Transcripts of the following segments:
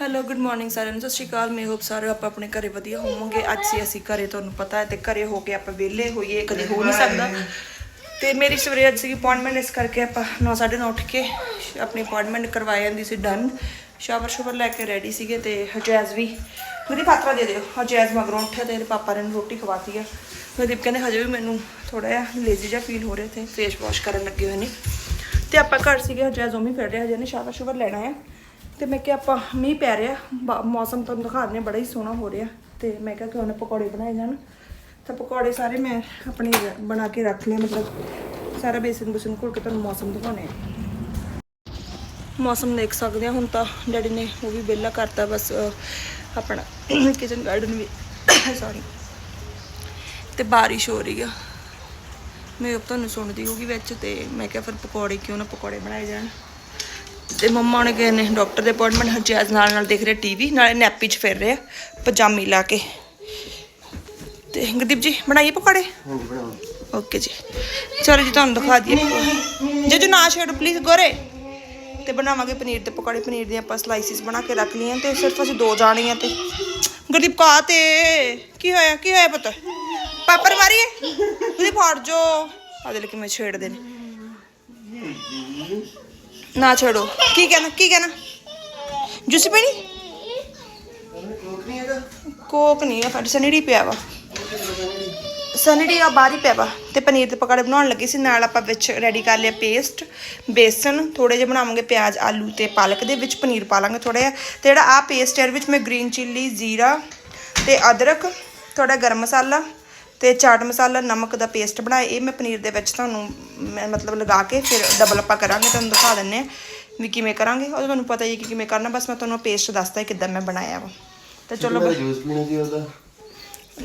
Hello good morning ਸਾਰਿਆਂ ਨੂੰ। ਸਤਿ ਸ਼੍ਰੀ ਅਕਾਲ। ਮੈਂ ਹੋਪ ਸਾਰੇ ਆਪਾਂ ਆਪਣੇ ਘਰੇ ਵਧੀਆ ਹੋਵਾਂਗੇ। ਅੱਜ ਸੀ ਅਸੀਂ ਘਰੇ ਤੁਹਾਨੂੰ ਪਤਾ ਹੈ ਤੇ ਘਰੇ ਹੋ ਕੇ ਆਪਾਂ ਵਿਹਲੇ ਹੋਈਏ ਕਦੇ ਹੋ ਨਹੀਂ ਸਕਦਾ। ਤੇ ਮੇਰੀ ਸਵੇਰੇ ਅੱਜ ਸੀ ਅਪਾਇੰਟਮੈਂਟ ਇਸ ਕਰਕੇ ਆਪਾਂ 9:30 ਉੱਠ ਕੇ ਆਪਣੀ ਅਪਾਇੰਟਮੈਂਟ ਕਰਵਾ ਜਾਂਦੀ ਸੀ ਡਨ ਸ਼ਾਵਰ ਸ਼ੁਵਰ ਲੈ ਕੇ ਰੈਡੀ ਸੀਗੇ ਤੇ ਹਜੈਜ਼ ਵੀ ਮੇਰੀ ਪਾਤਰਾ ਦੇ ਦਿਓ। ਹਜੈਜ਼ ਮਗਰੋਂ ਉੱਠਿਆ ਤੇ ਇਹਦੇ ਪਾਪਾ ਨੇ ਰੋਟੀ ਖਵਾਤੀ ਆ। ਮਨਦੀਪ ਕਹਿੰਦੇ ਹਜੇ ਵੀ ਮੈਨੂੰ ਥੋੜਾ ਜਿਹਾ ਲੇਜ਼ੀ ਜਿਹਾ ਫੀਲ ਹੋ ਰਿਹਾ ਤੇ ਫੇਸ ਵਾਸ਼ ਕਰਨ ਲੱਗੇ ਹੋਏ ਨੇ। ਤੇ ਆਪਾਂ ਘਰ ਸੀਗੇ ਹਜੈਜ਼ ਉਮੀ ਫਿਰ ਰਿਹਾ ਹਜੇ ਨੇ ਸ਼ਾਵਰ ਸ਼ੁਵਰ ਲੈਣਾ ਆ। ਤੇ ਮੈਂ ਕਿਹਾ ਆਪਾਂ ਮੀਂਹ ਪੈ ਰਿਹਾ ਬ- ਮੌਸਮ ਤੁਹਾਨੂੰ ਦਿਖਾ ਦਿੰਦੇ ਹਾਂ, ਬੜਾ ਹੀ ਸੋਹਣਾ ਹੋ ਰਿਹਾ। ਤੇ ਮੈਂ ਕਿਹਾ ਕਿ ਉਹਨੇ ਪਕੌੜੇ ਬਣਾਏ ਜਾਣ। ਤਾਂ ਪਕੌੜੇ ਸਾਰੇ ਮੈਂ ਆਪਣੇ ਬਣਾ ਕੇ ਰੱਖ ਲਿਆ ਮਤਲਬ ਸਾਰਾ ਬੇਸਨ ਬੁਸਨ ਘੋਲ ਕੇ ਤੁਹਾਨੂੰ ਮੌਸਮ ਦਿਖਾਉਣੇ ਆ। ਮੌਸਮ ਦੇਖ ਸਕਦੇ ਆ ਹੁਣ ਤਾਂ ਡੈਡੀ ਨੇ ਉਹ ਵੀ ਵਿਹਲਾ ਕਰਤਾ ਬਸ ਆਪਣਾ ਕਿਚਨ ਗਾਰਡਨ ਵੀ ਸੌਰੀ ਤੇ ਬਾਰਿਸ਼ ਹੋ ਰਹੀ ਆ। ਮੈਂ ਤੁਹਾਨੂੰ ਸੁਣਦੀ ਹੋਊਗੀ ਵਿੱਚ ਤੇ ਮੈਂ ਕਿਹਾ ਫਿਰ ਪਕੌੜੇ ਕਿਉਂ ਨਾ ਪਕੌੜੇ ਬਣਾਏ ਜਾਣ। ਤੇ ਮੰਮਾ ਨੇ ਗਏ ਨੇ ਡਾਕਟਰ ਦੇ ਅਪਾਇੰਟਮੈਂਟ ਹਰਜੈਜ਼ ਨਾਲ ਨਾਲ ਦੇਖ ਰਹੇ ਟੀਵੀ ਨਾਲੇ ਨੈਪੀ 'ਚ ਫਿਰ ਰਹੇ ਆ ਪਜਾਮੀ ਲਾ ਕੇ। ਤੇ ਗੁਰਦੀਪ ਜੀ ਬਣਾਈਏ ਪਕੌੜੇ? ਹਾਂਜੀ ਬਣਾਓ ਓਕੇ ਜੀ। ਚਲੋ ਜੀ ਤੁਹਾਨੂੰ ਦਿਖਾ ਦਈਏ। ਜੇ ਜੋ ਨਾ ਛੇੜੋ ਪਲੀਜ਼ ਗੋਰੇ। ਤੇ ਬਣਾਵਾਂਗੇ ਪਨੀਰ ਦੇ ਪਕੌੜੇ। ਪਨੀਰ ਦੀਆਂ ਆਪਾਂ ਸਲਾਈਸਿਸ ਬਣਾ ਕੇ ਰੱਖ ਲਈਆਂ ਤੇ ਸਿਰਫ ਅਸੀਂ ਦੋ ਜਾਣੇ ਆ ਤੇ। ਗੁਰਦੀਪ ਕਾ ਤੇ? ਕੀ ਹੋਇਆ? ਕੀ ਹੋਇਆ ਪੁੱਤ? ਪਾਪਰ ਮਾਰੀਏ? ਤੁਸੀਂ ਫਾੜ ਜੋ। ਆ ਦੇ ਕਿਵੇਂ ਛੇੜਦੇ ਨੇ। ਨਾ ਛੇੜੋ ਕੀ ਕਹਿਣਾ ਕੀ ਕਹਿਣਾ? ਜੂਸੀ ਪੀਣੀ? ਕੋਕ ਨਹੀਂ ਆ ਸਾਡੇ ਸਨੇੜੀ ਪਿਆ ਵਾ। ਸਨੇੜੀ ਆ, ਬਾਹਰ ਹੀ ਪਿਆ ਵਾ। ਤੇ ਪਨੀਰ ਦੇ ਪਕੌੜੇ ਬਣਾਉਣ ਲੱਗੇ ਸੀ। ਨਾਲ ਆਪਾਂ ਵਿੱਚ ਰੈਡੀ ਕਰ ਲਿਆ ਪੇਸਟ ਬੇਸਨ ਥੋੜੇ ਜਿਹਾ ਬਣਾਵਾਂਗੇ ਪਿਆਜ਼, ਆਲੂ ਤੇ ਪਾਲਕ ਦੇ ਵਿੱਚ ਪਨੀਰ ਪਾ ਲਾਂਗੇ ਥੋੜਾ ਜਿਹਾ। ਤੇ ਜਿਹੜਾ ਆ ਪੇਸਟ ਹੈ, ਇਹਦੇ ਵਿੱਚ ਮੈਂ ਗ੍ਰੀਨ ਚਿੱਲੀ ਜ਼ੀਰਾ ਤੇ ਅਦਰਕ ਥੋੜਾ ਗਰਮ ਮਸਾਲਾ ਤੇ ਚਾਟ ਮਸਾਲਾ ਨਮਕ ਦਾ ਪੇਸਟ ਬਣਾਇਆ। ਇਹ ਮੈਂ ਪਨੀਰ ਦੇ ਵਿੱਚ ਤੁਹਾਨੂੰ ਮੈਂ ਮਤਲਬ ਲਗਾ ਕੇ ਫਿਰ ਡਬਲ ਆਪਾਂ ਕਰਾਂਗੇ ਤੁਹਾਨੂੰ ਦਿਖਾ ਦਿੰਨੇ ਆ ਵੀ ਕਿਵੇਂ ਕਰਾਂਗੇ। ਉਹ ਤੁਹਾਨੂੰ ਪਤਾ ਹੀ ਕਿ ਕਿਵੇਂ ਕਰਨਾ ਬਸ ਮੈਂ ਤੁਹਾਨੂੰ ਪੇਸਟ ਦੱਸਦਾ ਕਿੱਦਾਂ ਮੈਂ ਬਣਾਇਆ ਵਾ। ਤੇ ਚਲੋ ਜੂਸ ਪੀਣਾ ਸੀ ਉਹਦਾ।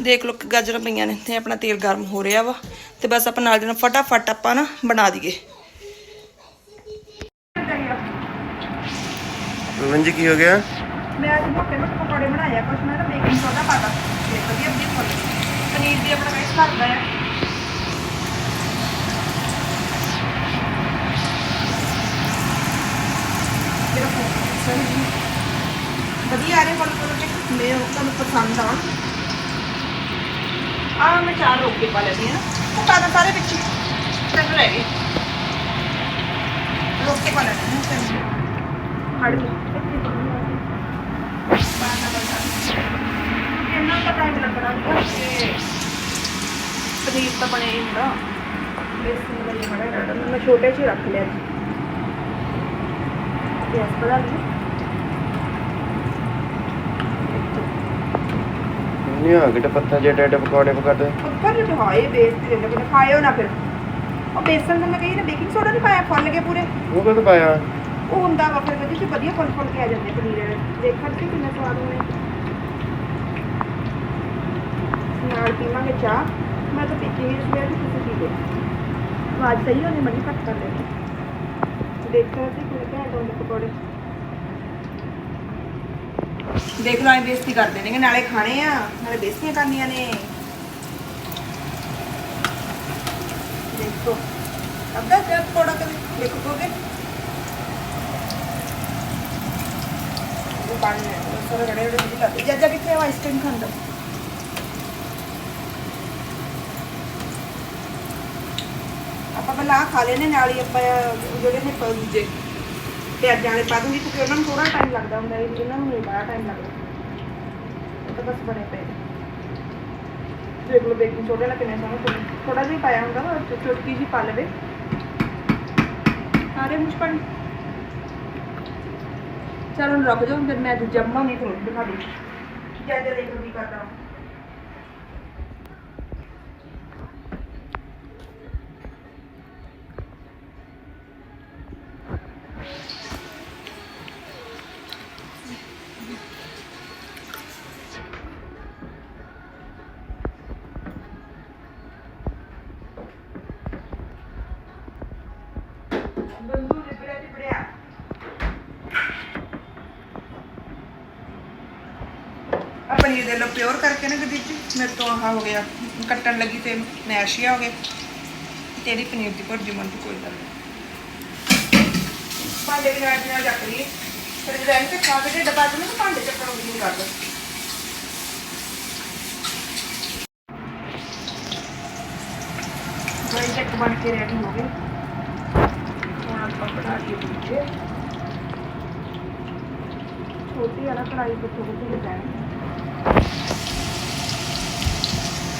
ਦੇਖ ਲਓ ਕਿ ਗਾਜਰਾਂ ਪਈਆਂ ਨੇ ਤੇ ਆਪਣਾ ਤੇਲ ਗਰਮ ਹੋ ਰਿਹਾ ਵਾ। ਤੇ ਬਸ ਆਪਾਂ ਨਾਲ ਦੀ ਨਾਲ ਫਟਾਫਟ ਆਪਾਂ ਨਾ ਬਣਾ ਦਈਏ। ਰਵਨ ਜੀ ਕੀ ਹੋ ਗਿਆ? ਮੈਂ ਅੱਜ ਮੋਟੇ ਮੋਟੇ ਪਕੌੜੇ ਬਣਾਇਆ ਕੁਛ ਮੈਂ ਤਾਂ ਬੇਕਿੰਗ ਸੋਡਾ ਪਾਤਾ। ਤੇ ਵਧੀਆ ਵਧੀਆ ਪਨੀਰ ਦੀ ਆਪਣਾ ਗੈਸ ਕਰਦਾ ਹੈ ਮੇਰਾ ਫੋਨ ਸਹੀ ਵਧੀਆ ਆ ਰਹੇ ਫੁੱਲ ਫੁੱਲ ਕੇ ਮੈਂ ਉਹ ਤੁਹਾਨੂੰ ਪਸੰਦ ਆਉਣ ਆ ਮੈਂ ਚਾਰ ਰੋਕੇ ਪਾ ਲੈਂਦੀ ਹਾਂ ਉਹ ਕਾਦਾ ਸਾਰੇ ਵਿੱਚ ਹੀ ਤਿੰਨ ਰਹਿ ਗਏ ਰੋਕੇ ਪਾ ਲੈਂਦੀ ਹਾਂ ਤਿੰਨ ਫੜ ਕੇ ਇੰਨਾ ਤਾਂ ਟਾਈਮ ਲੱਗਣਾ ਕਿ ਪਨੀਰ ਤਾਂ ਬਣਿਆ ਹੀ ਹੁੰਦਾ। ਬੇਸਨ ਦਾ ਹੀ ਬੜਾ ਰਹਿਣਾ ਮੈਂ ਛੋਟੇ ਜਿਹੇ ਰੱਖ ਲਿਆ ਜੀ। ਗੈਸ ਬਣਾ ਲਈ। ਨਹੀਂ ਆ ਗਿਟ ਪੱਤਾ ਜੇ ਟੈਟ ਪਕੌੜੇ ਪਕਾਤੇ। ਉੱਪਰ ਜੋ ਹਾਏ ਬੇਸ ਤੇ ਲੱਗਣਾ ਖਾਇਓ ਨਾ ਫਿਰ। ਉਹ ਬੇਸਨ ਦਾ ਮੈਂ ਕਹੀ ਨਾ ਬੇਕਿੰਗ ਸੋਡਾ ਨਹੀਂ ਪਾਇਆ ਫੁੱਲ ਗਏ ਪੂਰੇ। ਉਹ ਕਦ ਪਾਇਆ? ਉਹ ਹੁੰਦਾ ਵਾ ਫਿਰ ਕਦੇ ਤੇ ਵਧੀਆ ਫੁੱਲ ਫੁੱਲ ਕੇ ਆ ਜਾਂਦੇ ਪਨੀਰ ਦੇਖਣ ਤੇ ਕਿੰਨਾ ਸਵਾਦ ਹੋਣੇ ਨਾਲ ਪੀਵਾਂਗੇ ਚਾਹ। ਮੈਂ ਤਾਂ ਪੀਤੀ ਨਹੀਂ ਸਵੇਰ ਦੀ ਤੁਸੀਂ ਪੀ ਲਓ। ਆਵਾਜ਼ ਸਹੀ ਹੋਣੀ ਮਨੀ ਘੱਟ ਕਰ ਲੈਣੀ ਦੇਖੋ ਤੇ ਕਿਵੇਂ ਘੈਂਟ ਹੁੰਦੇ ਪਕੌੜੇ ਦੇਖ ਲਓ ਐ ਬੇਇੱਜ਼ਤੀ ਕਰਦੇ ਨੇ ਨਾਲੇ ਖਾਣੇ ਆ, ਨਾਲੇ ਬੇਇੱਜ਼ਤੀਆਂ ਕਰਨੀਆਂ ਨੇ। ਦੇਖੋ, ਅੱਧਾ ਜਦ ਪਕੌੜਾ ਕਦੇ ਦੇਖੋਗੇ ਉਹ ਪਾਣੀ ਹੈ ਸਾਰੇ ਰੜੇ ਰੜੇ ਜਿਹੇ ਜੱਜਾ ਕਿੱਥੇ ਆ ਆਈਸਕ੍ਰੀਮ ਖਾਂਦਾ ਆਪਾਂ ਪਹਿਲਾਂ ਆਹ ਖਾ ਲੈਨੇ ਨਾਲ ਹੀ ਆਪਾਂ ਜਿਹੜੇ ਨੇ ਪ- ਦੂਜੇ ਪਿਆਜ਼ਾਂ ਵਾਲੇ ਪਾ ਦੂੰਗੀ, ਕਿਉਂਕਿ ਉਹਨਾਂ ਨੂੰ ਥੋੜਾ ਟਾਈਮ ਲੱਗਦਾ ਹੁੰਦਾ ਹੈ ਇਹਨਾਂ ਨੂੰ ਨਹੀਂ ਬੜਾ ਟਾਈਮ ਲੱਗਦਾ। ਇਹ ਤਾਂ ਬਸ ਬਣੇ ਪਏ ਦੇਖ ਲਓ, ਬੇਕਿੰਗ ਸੋਡਾ ਨਾਲ ਕਿੰਨੇ ਸੋਹਣੇ ਥੋੜਾ ਜਿਹਾ ਪਾਇਆ ਹੁੰਦਾ ਵਾ ਚੁਟਕੀ ਜੀ ਪਾ ਲਵੇ। ਆਰੇ ਮੁਝ ਪਾਣੀ। ਚਲ ਰੁਕ ਜਾਓ ਫਿਰ ਮੈਂ ਦੂਜਾ ਬਣਾਉਣੀ ਤੇ ਦਿਖਾ ਦੂੰ ਜੈ ਜੈ ਦੇਖੋ ਕੀ ਕਰਦਾ। ਪਨੀਰ ਦੇ ਲੋ ਪਿਓਰ ਕਰਕੇ ਨਾ ਗੱਡੀ ਚ ਮੇਰੇ ਤੋਂ ਆਹ ਹੋ ਗਿਆ ਕੱਟਣ ਲੱਗੀ ਤੇ ਨੈਸ਼ੀਆ ਹੋ ਗਿਆ ਤੇਰੀ ਪਨੀਰ ਦੀ ਭੁਰਜੀ ਮਨ ਦੀ ਕੋਈ ਗੱਲ ਨਹੀਂ ਭਾਂਡੇ ਵੀ ਨਾਲ ਦੀ ਨਾਲ ਰੱਖ ਲਈਏ ਫਿਰ ਰਹਿਣ ਕੇ ਖਾ ਕੇ ਢਿੱਡ ਪਾ ਕੇ ਮੈਨੂੰ ਭਾਂਡੇ ਚੱਕਣ ਨੂੰ ਨਹੀਂ ਕਰਦਾ ਦਵਾਈ ਚੱਕ ਬਣ ਕੇ ਰੈਡੀ ਹੋ ਗਏ ਹੁਣ ਆਪਾਂ ਬਣਾ ਲਈਏ ਦੂਜੇ ਛੋਟੀ ਵਾਲਾ ਕੜਾਈ ਤੇ ਛੋਟੀ ਜਿਹੀ ਲੈਣੀ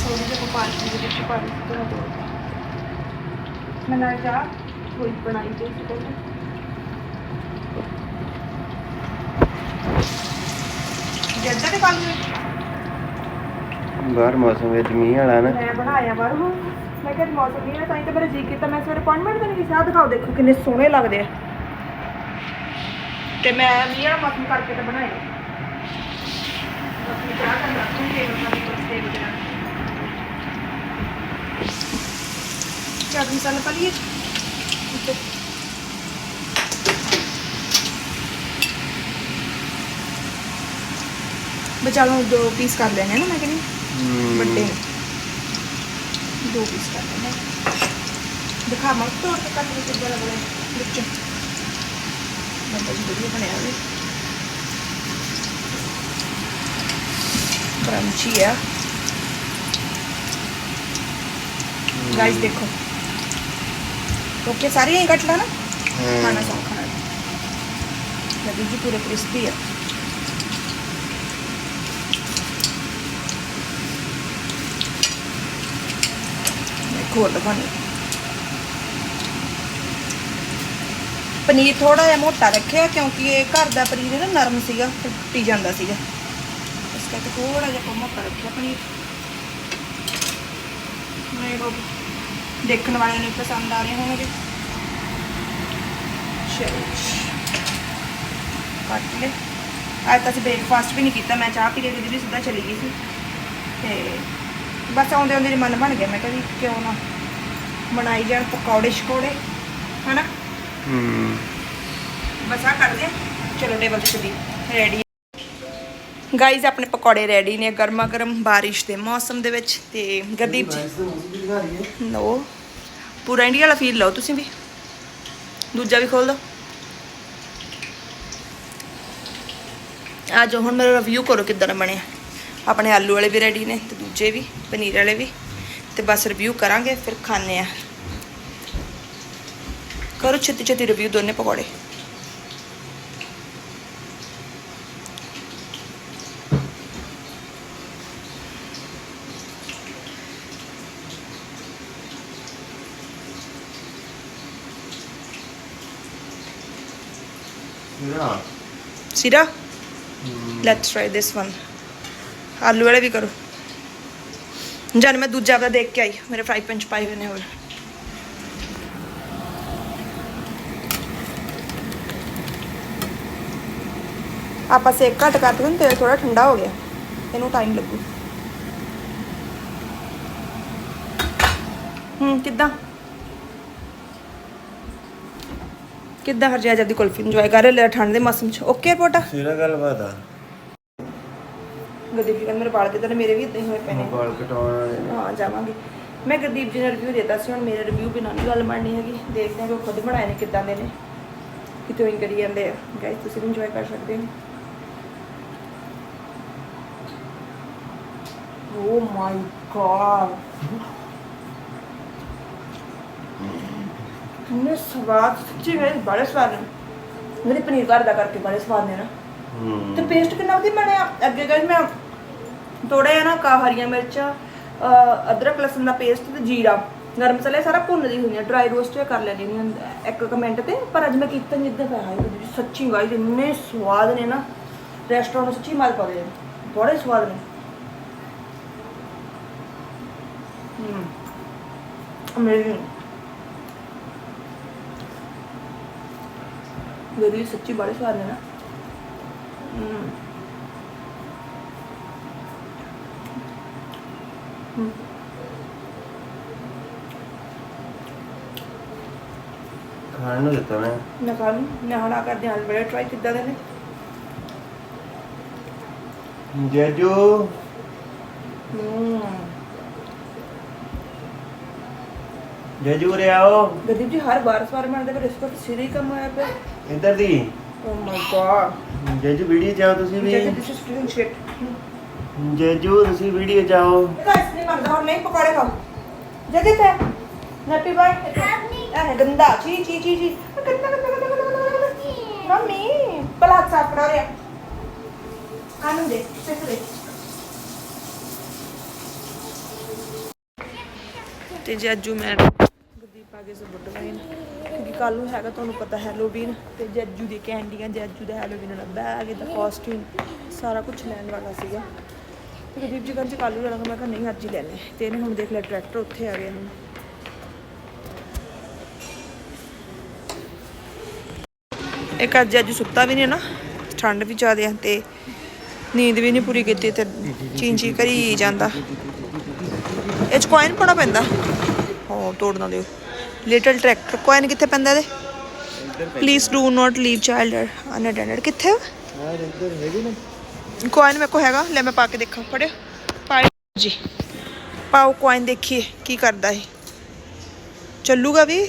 ਥੋੜੀ ਜਿਹੀ ਪਾਣੀ ਦੇ ਵਿੱਚ ਪਾ ਦਿੱਤੀ ਨਾ ਦੋ ਮੈਂ ਨਾਲ ਜਾ ਕੋਈ ਬਣਾਈ ਦੇ ਸੀ ਪਹਿਲਾਂ। ਜੱਦਾਂ ਦੇ ਕੰਮ ਬਾਹਰ ਮੌਸਮ ਵਿੱਚ ਮੀਂਹ ਵਾਲਾ ਨਾ। ਮੈਂ ਬਣਾਇਆ ਬਾਹਰ। ਹੁਣ ਮੈਂ ਕਿਹਾ ਮੌਸਮ ਨਹੀਂ ਹੈ ਤਾਂ ਹੀ ਤਾਂ ਮੇਰਾ ਜੀ ਕੀਤਾ। ਮੈਂ ਸਵੇਰੇ ਅਪਾਇੰਟਮੈਂਟ ਤੇ ਨਹੀਂ ਕਿਸੇ ਆ ਦਿਖਾਓ ਦੇਖੋ ਕਿੰਨੇ ਸੋਹਣੇ ਲੱਗਦੇ ਆ। ਤੇ ਮੈਂ ਮੀਂਹ ਵਾਲਾ ਮੌਸਮ ਕਰਕੇ ਤਾਂ ਬਣਾਇਆ। ਆਪਣੀ ਚਾਹ ਕਰ ਰੱਖੂੰਗੀ ਇਹ ਵਾਲੀ ਬਰਥਡੇ ਵਗੈਰਾ ਚਾਹ ਮਸਾਲਾ ਪਾ ਲਈਏ ਉੱਤੇ ਬਚਾ ਲਓ ਦੋ ਪੀਸ ਕਰ ਲੈਣੇ ਨਾ ਮੈਂ ਕਹਿੰਦੀ ਹਮ, ਵੱਡੇ ਨੇ ਦੋ ਪੀਸ ਕਰ ਲੈਣੇ ਦਿਖਾ ਮਤ ਤੋੜ ਕੇ ਕੱਟ ਕੇ ਕਿੱਦਾਂ ਲੱਗਣਾ ਵਿੱਚ ਬੰਦਾ ਜੀ ਵਧੀਆ ਬਣਿਆ ਹੋਵੇ ਕਰੰਚੀ ਹੈ ਗਾਇਸ ਦੇਖੋ ਓਕੇ ਸਾਰੇ ਹੀ ਕੱਟ ਲਾ ਨਾ ਹਾਂ। ਖਾਣਾ ਸੌਖਾ ਹੈ ਲੱਗੀ ਜੀ ਪੂਰੇ ਕ੍ਰਿਸਪੀ ਹੈ ਮੈਂ ਖੋਲ ਲਵਾਂਗੀ ਪਨੀਰ ਥੋੜਾ ਜਿਹਾ ਮੋਟਾ ਰੱਖਿਆ ਕਿਉਂਕਿ ਇਹ ਘਰ ਦਾ ਪਨੀਰ ਨਾ ਨਰਮ ਸੀਗਾ ਤੇ ਟੁੱਟੀ ਜਾਂਦਾ ਸੀਗਾ ਇਸ ਕਰਕੇ ਥੋੜਾ ਜਿਹਾ ਆਪਾਂ ਮੋਟਾ ਰੱਖਿਆ ਪਨੀਰ ਮੈਂ ਉਹ ਦੇਖਣ ਵਾਲਿਆਂ ਨੂੰ ਪਸੰਦ ਆ ਰਹੇ ਹੋਣਗੇ। ਚਲੋ। ਕੱਟ ਲੈ ਅੱਜ ਤਾਂ ਅਸੀਂ ਬ੍ਰੇਕਫਾਸਟ ਵੀ ਨਹੀਂ ਕੀਤਾ ਮੈਂ ਚਾਹ ਪੀ ਕੇ ਜਿਹੜੀ ਸਿੱਧਾ ਚਲੀ ਗਈ ਸੀ। ਤੇ ਬਸ ਆਉਂਦੇ ਆਉਂਦੇ ਮਨ ਬਣ ਗਿਆ ਮੈਂ ਕਿਹਾ ਵੀ ਕਿਉਂ ਨਾ ਬਣਾਈ ਜਾਣ ਪਕੌੜੇ ਸ਼ਕੌੜੇ ਹਨਾ? ਹਮ ਬਸ ਆ ਕਰਦੇ ਚਲੋ ਟੇਬਲ ਤੇ ਚੱਲੀ ਰੈਡੀ ਗਾਈਜ਼ ਆਪਣੇ ਪਕੌੜੇ ਰੈਡੀ ਨੇ ਗਰਮਾ ਗਰਮ ਬਾਰਿਸ਼ ਦੇ ਮੌਸਮ ਦੇ ਵਿੱਚ ਤੇ ਗਰਦੀਪ ਜੀ। ਨੋ ਪੂਰਾ ਇੰਡੀਆ ਵਾਲਾ ਫੀਲ ਲਓ ਤੁਸੀਂ ਵੀ। ਦੂਜਾ ਵੀ ਖੋਲ ਦੋ ਆ ਜੋ ਹੁਣ ਮੇਰਾ ਰਿਵਿਊ ਕਰੋ ਕਿੱਦਾਂ ਦਾ ਬਣਿਆ। ਆਪਣੇ ਆਲੂ ਵਾਲੇ ਵੀ ਰੈਡੀ ਨੇ ਤੇ ਦੂਜੇ ਵੀ ਪਨੀਰ ਵਾਲੇ ਵੀ। ਤੇ ਬਸ ਰਿਵਿਊ ਕਰਾਂਗੇ ਫਿਰ ਖਾਣੇ ਆ ਕਰੋ ਛੇਤੀ ਛੇਤੀ ਰਿਵਿਊ ਦੋਨੇ ਪਕੌੜੇ। ਨਾ ਸਿਰਾ? ਲੈਟਸ ਟਰਾਈ ਦਿਸ ਵਨ ਆਲੂ ਵਾਲੇ ਵੀ ਕਰੋ। ਜਦ ਮੈਂ ਦੂਜਾ ਵਾਲਾ ਦੇਖ ਕੇ ਆਈ। ਮੇਰੇ ਫਰਾਈ ਪੈਨ ਚ ਪਾਏ ਹੋਏ ਨੇ ਹੋਰ। ਆਪਾਂ ਸੇਕ ਘੱਟ ਕਰ ਦਿੰਦੇ ਤੇਲ ਥੋੜਾ ਠੰਡਾ ਹੋ ਗਿਆ। ਇਹਨੂੰ ਟਾਈਮ ਲੱਗੂ। ਹੂੰ ਕਿੱਦਾਂ? ਕਿੱਦਾਂ ਹਰਜਾ ਜਲਦੀ ਕੁਲਫੀ ਇੰਜੋਏ ਕਰ ਲੈ ਠੰਡ ਦੇ ਮੌਸਮ ਚ। ਓਕੇ ਪੋਟਾ ਸਿਰਾ ਗੱਲਬਾਤ ਆ। ਗਦੀਪ ਜੀ ਕਹਿੰਦੇ ਮੇਰੇ ਵਾਲ ਕਿੱਦਾਂ ਮੇਰੇ ਵੀ ਇਦਾਂ ਹੀ ਹੋਏ ਪਏ ਨੇ। ਬਾਲ ਕਟਾਉਣ ਵਾਲੇ। ਹਾਂ ਜਾਵਾਂਗੇ। ਮੈਂ ਗੁਰਦੀਪ ਜੀ ਨੇ ਰਿਵਿਊ ਦਿੱਤਾ ਸੀ ਹੁਣ ਮੇਰੇ ਰਿਵਿਊ ਬਿਨਾਂ ਨਹੀਂ ਗੱਲ ਬਣਨੀ ਹੈਗੀ। ਦੇਖਦੇ ਹਾਂ ਕਿ ਉਹ ਖੁਦ ਬਣਾਏ ਨੇ ਕਿੱਦਾਂ ਦੇ ਨੇ। ਕਿਤੋਂ ਹੀ ਕਰੀ ਜਾਂਦੇ ਆ। ਗਾਇਸ ਤੁਸੀਂ ਵੀ ਇੰਜੋਏ ਕਰ ਸਕਦੇ ਹੋ। ਓ ਮਾਈ ਗॉड ਕਿੰਨੇ ਸਵਾਦ ਸੱਚੀ ਗਾਇਸ ਬੜੇ ਸਵਾਦ ਨੇ। ਮੇਰੇ ਪਨੀਰ ਘਰ ਦਾ ਕਰਕੇ ਬੜੇ ਸਵਾਦ ਨੇ ਨਾ। ਤੇ ਪੇਸਟ ਕਿੰਨਾ ਵਧੀਆ ਬਣਿਆ। ਅੱਗੇ ਗਾਇਸ ਮੈਂ ਥੋੜਾ ਜਿਹਾ ਨਾ ਕਾ ਹਰੀਆਂ ਮਿਰਚਾਂ ਅਦਰਕ ਲਸਣ ਦਾ ਪੇਸਟ ਤੇ ਜੀਰਾ। ਗਰਮ ਮਸਾਲੇ ਸਾਰਾ ਭੁੰਨਦੀ ਹੁੰਦੀ ਆ। ਡਰਾਈ ਰੋਸਟ ਕਰ ਲੈਂਦੀ ਨਹੀਂ ਇੱਕ ਕਮੈਂਟ ਤੇ ਪਰ ਅੱਜ ਮੈਂ ਕੀਤਾ ਨਹੀਂ ਇਦਾਂ ਪਿਆ ਹੈ ਸੱਚੀ ਗਾਇਸ ਇੰਨੇ ਸਵਾਦ ਨੇ ਨਾ ਰੈਸਟੋਰੈਂਟ ਸੱਚੀ ਮਾਲ ਪਾਉਂਦੇ ਬੜੇ ਸਵਾਦ ਨੇ। ਹਮ ਅਮੇਜ਼ਿੰਗ ਮੇਰੀ ਸੱਚੀ ਬੜੇ ਸਵਾਦ ਨੇ ਨਾ। ਹਮ। ਹਮ। ਖਾਣ ਨੂੰ ਦਿੱਤਾ ਮੈਂ। ਮੈਂ ਖਾ ਲੂੰ। ਮੈਂ ਹੁਣ ਆ ਕਰਦੇ ਹਾਂ ਬੜੇ ਟਰਾਈ ਕਿੱਦਾਂ ਦੇ ਨੇ। ਜੈਜੂ ਹਮ ਜੈਜੂ ਰੇ ਆਓ। ਗਦੀਪ ਜੀ ਹਰ ਵਾਰ ਸਵਾਰ ਬਣਦੇ ਪਰ ਇਸ ਵਾਰ ਸਿਰੇ ਹੀ ਕੰਮ ਆਇਆ ਪਿਆ। ਇੱਧਰ ਦੀ। Oh my god Jajju video ਜਾਓ ਤੁਸੀਂ ਵੀ। ਜੈਜੂ ਦਿਸ ਇਜ਼ ਫੀਲਿੰਗ ਸ਼ਿਟ ਜੱਜੂ ਤੁਸੀਂ ਵੀਡੀਓ ਜਾਓ ਇਹ ਤਾਂ ਇਸ ਨਹੀਂ ਮੰਗਦਾ ਹੁਣ ਨਹੀਂ ਪਕੌੜੇ ਖਾਓ। ਜਦੇ ਤੇ ਨੱਪੀ ਬਾਈ ਇਹ ਗੰਦਾ ਚੀ ਚੀ ਚੀ ਚੀ। ਗੰਦਾ ਗੰਦਾ ਗੰਦਾ ਗੰਦਾ ਗੰਦਾ ਗੰਦਾ ਮੰਮੀ ਪਲਾ ਸਾਫ਼ ਕਰ ਰਿਹਾ। ਆਨੂੰ ਦੇ ਸਿੱਖ ਦੇ ਤੇ ਜੱਜੂ ਮੈਂ ਗੁਰਦੀਪ ਆ ਕਿਉਂਕਿ ਕੱਲ ਨੂੰ ਹੈਗਾ ਤੁਹਾਨੂੰ ਪਤਾ ਹੈਲੋਵੀਨ ਤੇ ਜੈਜੂ ਦੀ ਕੈਂਡੀਆਂ ਜੱਜੂ ਦਾ ਹੈਲੋਵੀਨ ਦਾ ਬੈਗ ਦਾ ਕਾਸਟਿਊਮ ਸਾਰਾ ਕੁਝ ਲੈਣ ਵਾਲਾ ਸੀਗਾ। ਤੇ ਗੁਰਦੀਪ ਜੀ, ਕਹਿੰਦੇ ਕੱਲ ਨੂੰ ਜਾਣਾ, ਮੈਂ ਕਿਹਾ ਨਹੀਂ, ਅੱਜ ਹੀ ਲੈਣੇ ਤੇ ਇਹਨੇ ਹੁਣ ਦੇਖ ਲਿਆ ਟਰੈਕਟਰ ਉੱਥੇ ਆ ਗਿਆ ਹੁਣ ਇੱਕ ਅੱਜ ਅੱਜ ਸੁੱਤਾ ਵੀ ਨਹੀਂ ਨਾ, ਠੰਡ ਵੀ ਜ਼ਿਆਦਾ ਆ ਤੇ ਨੀਂਦ ਵੀ ਨਹੀਂ ਪੂਰੀ ਕੀਤੀ ਤੇ ਚੀਂਚੀ ਕਰੀ ਜਾਂਦਾ। ਇਹ ਚ ਕੋਇਨ ਪਾਉਣਾ ਪੈਂਦਾ? ਹਾਂ, ਤੋੜਨਾ ਦਿਓ ਲਿਟਲ ਟਰੈਕਟਰ ਕੋਇਨ ਕਿੱਥੇ ਪੈਂਦਾ ਇਹਦੇ please do not leave child unattended ਕਿੱਥੇ ਯਾਰ ਇੱਧਰ ਹੈਗੇ ਨੇ ਕੋਇਨ ਮੇਰੇ ਕੋ ਹੈਗਾ ਲੈ ਮੈਂ ਪਾ ਕੇ ਦੇਖਾਂ ਫੜਿਓ ਪਾਇਓ ਜੀ ਪਾਓ ਕੋਇਨ ਦੇਖੀਏ ਕੀ ਕਰਦਾ ਇਹ ਚੱਲੂਗਾ ਵੀ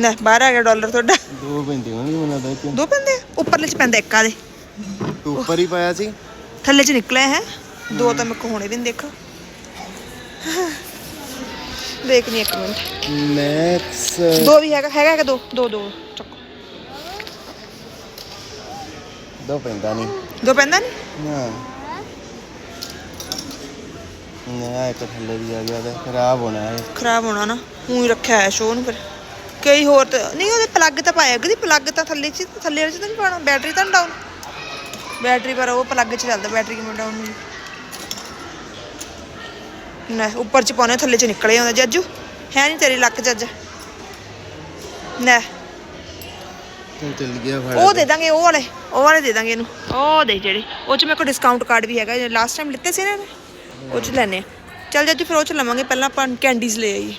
ਨਾ ਬਾਹਰ ਆ ਗਿਆ ਡਾਲਰ ਤੁਹਾਡਾ ਦੋ ਪੈਂਦੇ ਹੋਣਗੇ ਮੈਨੂੰ ਲੱਗਦਾ ਦੋ ਪੈਂਦੇ? ਉੱਪਰਲੇ ਚ ਪੈਂਦਾ ਇੱਕ ਦੇ। ਤੂੰ ਉੱਪਰ ਹੀ ਪਾਇਆ ਸੀ। ਥੱਲੇ ਚ ਨਿਕਲਿਆ ਹੈ। ਦੋ ਤਾਂ ਮੇਰੇ ਕੋ ਹੋਣੇ ਵੀ ਨਹੀਂ ਦੇਖਾ। ਦੇਖਨੀ ਇੱਕ ਮਿੰਟ। ਮੈਕਸ ਦੋ ਵੀ ਹੈਗਾ ਹੈਗਾ ਹੈਗਾ ਦੋ ਦੋ ਦੋ ਚੱਕੋ। ਦੋ ਪੈਂਦਾ ਨਹੀਂ। ਦੋ ਪੈਂਦਾ ਨਹੀਂ? ਨਾ ਨਾ ਇੱਕ ਥੱਲੇ ਵੀ ਆ ਗਿਆ ਤੇ ਖਰਾਬ ਹੋਣਾ ਹੈ ਖਰਾਬ ਹੋਣਾ ਨਾ ਊਂ ਹੀ ਰੱਖਿਆ ਹੈ ਸ਼ੋਅ ਨੂੰ ਫਿਰ। ਕਈ ਹੋਰ ਤਾਂ ਨਹੀਂ ਉਹਦੇ ਪਲੱਗ ਤਾਂ ਪਾਇਆ ਕਦੀ ਪਲੱਗ ਤਾਂ ਥੱਲੇ ਚ ਥੱਲੇ ਵਾਲੇ ਚ ਤਾਂ ਨਹੀਂ ਪਾਣਾ ਬੈਟਰੀ ਤਾਂ ਡਾਊਨ ਬੈਟਰੀ ਪਰ ਉਹ ਪਲੱਗ ਚ ਚੱਲਦਾ ਬੈਟਰੀ ਕਿਵੇਂ ਡਾਊਨ ਹੋਈ ਨਾ ਉੱਪਰ ਚ ਪਾਉਣੇ ਥੱਲੇ ਚ ਨਿਕਲੇ ਆਉਂਦਾ। ਜੱਜੂ ਹੈ ਨਹੀਂ ਤੇਰੀ ਲੱਕ ਅੱਜ ਨਾ ਚੱਲ ਚੱਲ ਗਿਆ ਫੜ ਉਹ ਦੇ ਦਾਂਗੇ ਉਹ ਵਾਲੇ ਉਹ ਵਾਲੇ ਦੇ ਦਾਂਗੇ ਇਹਨੂੰ। ਉਹ ਦੇ ਜਿਹੜੇ। ਉਹ ਚ ਮੇਰੇ ਕੋਲ ਡਿਸਕਾਊਂਟ ਕਾਰਡ ਵੀ ਹੈਗਾ ਲਾਸਟ ਟਾਈਮ ਲਿੱਤੇ ਸੀ ਨਾ ਇਹਨੇ? ਉਹ ਚ ਲੈਣੇ ਆ। ਚੱਲ ਜੱਜੂ ਫਿਰ ਉਹ ਚ ਲਵਾਂਗੇ ਪਹਿਲਾਂ ਆਪਾਂ ਕੈਂਡੀਜ਼ ਲੈ ਆਈਏ।